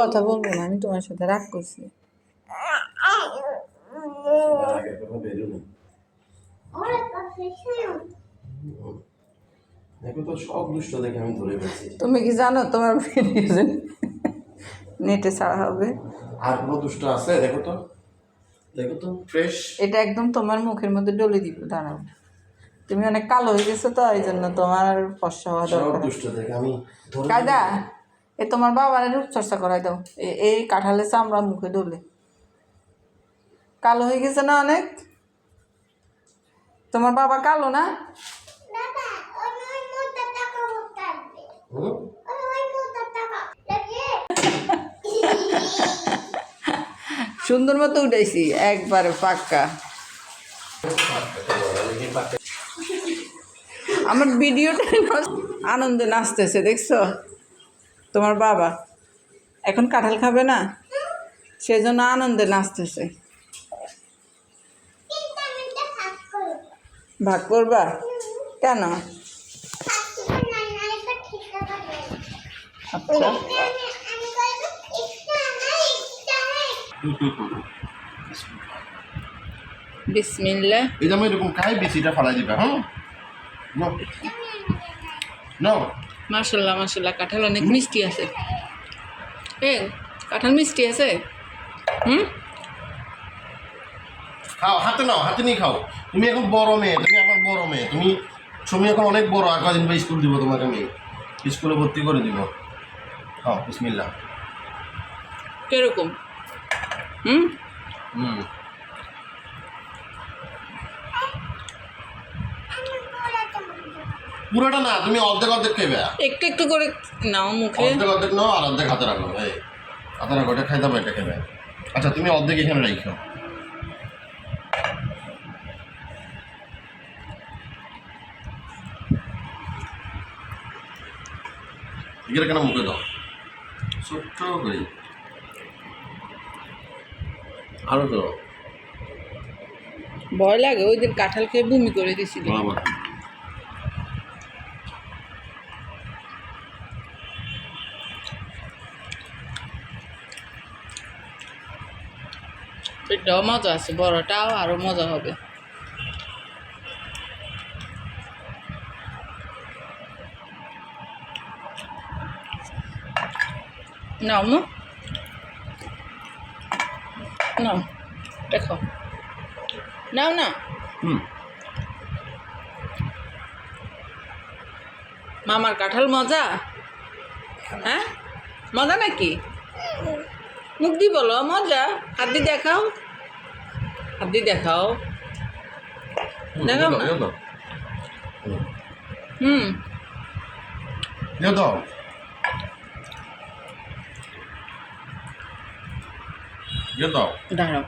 কথা বলব না আমি তোমার সাথে রাগ করছি। তুমি কি জানো তোমার নেটে ছাড়া হবে? আর কোনো দুষ্ট আছে? দেখো তো। দেখো তো ফ্রেশ এটা একদম তোমার মুখের মধ্যে ডলে দিব দাঁড়াও। তুমি অনেক কালো হয়ে গেছো তো এই জন্য তোমার ফর্সা হওয়া দরকার দুষ্ট এ তোমার বাবার রূপচর্চা করাই দাও। এই কাঁঠালের চামড়া মুখে ডলে কালো হয়ে গেছে না অনেক? তোমার বাবা কালো না? সুন্দর মতো উঠাইছি একবারে পাক্কা। আমার ভিডিওটা আনন্দে নাচতেছে দেখছ? তোমার বাবা এখন কাঁঠাল খাবে না? সেজন্য আনন্দে নাচতেছে। ভাগ করবা? কেন? আচ্ছা। এই যে আমি এরকম খাই, বিচিটা ফালাই দিবা হ্যাঁ? নো মার্শাল্লাহ মার্শাল্লাহ কাঁঠাল অনেক মিষ্টি আছে। এ কাঁঠাল মিষ্টি আছে? হুম? খাও হাতে নাও হাতে নিয়ে খাও। তুমি এখন বড় মেয়ে তুমি আমার বড় মেয়ে। তুমি তুমি এখন অনেক বড় আর কদিন পর স্কুল দিব তোমাকে আমি? স্কুলে ভর্তি করে দিব। খাও বিসমিল্লা কীরকম? হুম? হুম। পুরোটা না তুমি অর্ধেক অর্ধেক খেবে একটু একটু করে নাও মুখে। অর্ধেক অর্ধেক নাও আর অর্ধেক হাতে রাখো। এই হাতে রাখো এটা খাইতে হবে এটা খেবে আচ্ছা তুমি অর্ধেক এখানে রাখো এখানে কেন মুখে দাও? ছোট্ট করে। আরও তো। ভয় লাগে ওই দিন কাঁঠাল খেয়ে বমি করে দিয়েছিলি এটাও মজা আছে বড়টাও আরও মজা হবে। নাও মো। নাও দেখো। নাও না। মামার কাঁঠাল মজা? হ্যাঁ? মজা নাকি? মুখ দি বলো মজা। হাত দিয়ে দেখাও। হাত দিয়ে দেখাও। দেখাও না? হুম। দাও দাও দাঁড়াও।